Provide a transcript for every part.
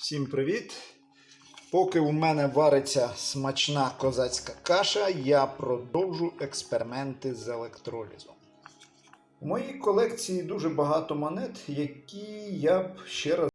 Всім привіт! Поки у мене вариться смачна козацька каша, я продовжу експерименти з електролізом. У моїй колекції дуже багато монет, які я б ще раз.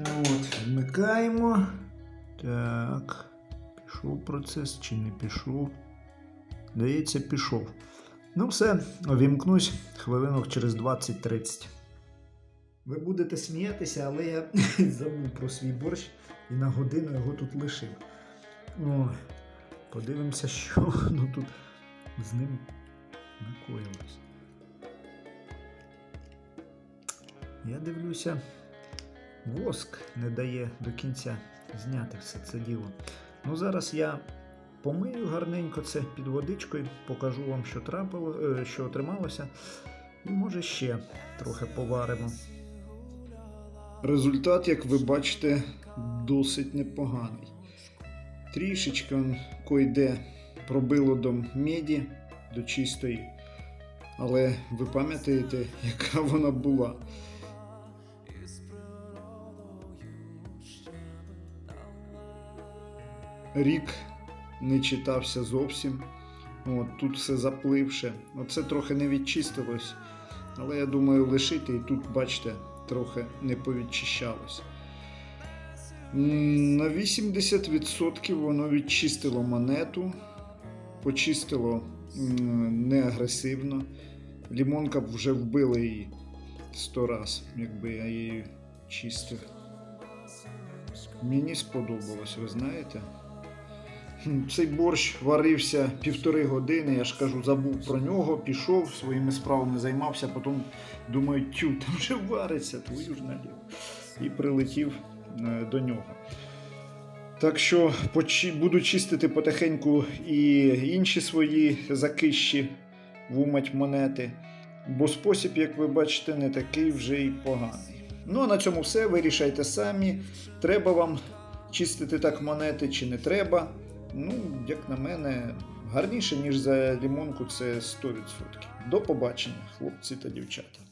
От, вмикаємо. Так. Пішов процес чи не пішов? Здається, пішов. Ну, все, увімкнусь хвилинок через 20-30. Ви будете сміятися, але я забув про свій борщ і на годину його тут лишив. О, подивимося, що воно тут з ним накоїлось. Я дивлюся, воск не дає до кінця зняти все це діло. Ну, зараз я помию гарненько це під водичкою, покажу вам, що трапило, е, що отрималося. І може ще трохи поваримо. Результат, як ви бачите, досить непоганий. Трішечки койде пробило до меді, до чистої. Але ви пам'ятаєте, яка вона була? Рік не читався зовсім. От, тут все запливше. Оце трохи не відчистилось. Але я думаю, лишити і тут, бачите, трохи не повідчищалось. На 80% воно відчистило монету, почистило не агресивно. Лімонка вже вбила її 100 раз, якби я її чистив. Мені сподобалось, ви знаєте. Цей борщ варився півтори години, я ж кажу, забув про нього, пішов, своїми справами займався, потім думаю, тю, там вже вариться, твою ж налів. І прилетів е, до нього. Так що буду чистити потихеньку і інші свої закищі вумать монети. Бо спосіб, як ви бачите, не такий вже й поганий. Ну а на цьому все. Вирішайте самі. Треба вам чистити так монети чи не треба. Ну, як на мене, гарніше, ніж за лімонку, це 100%. До побачення, хлопці та дівчата.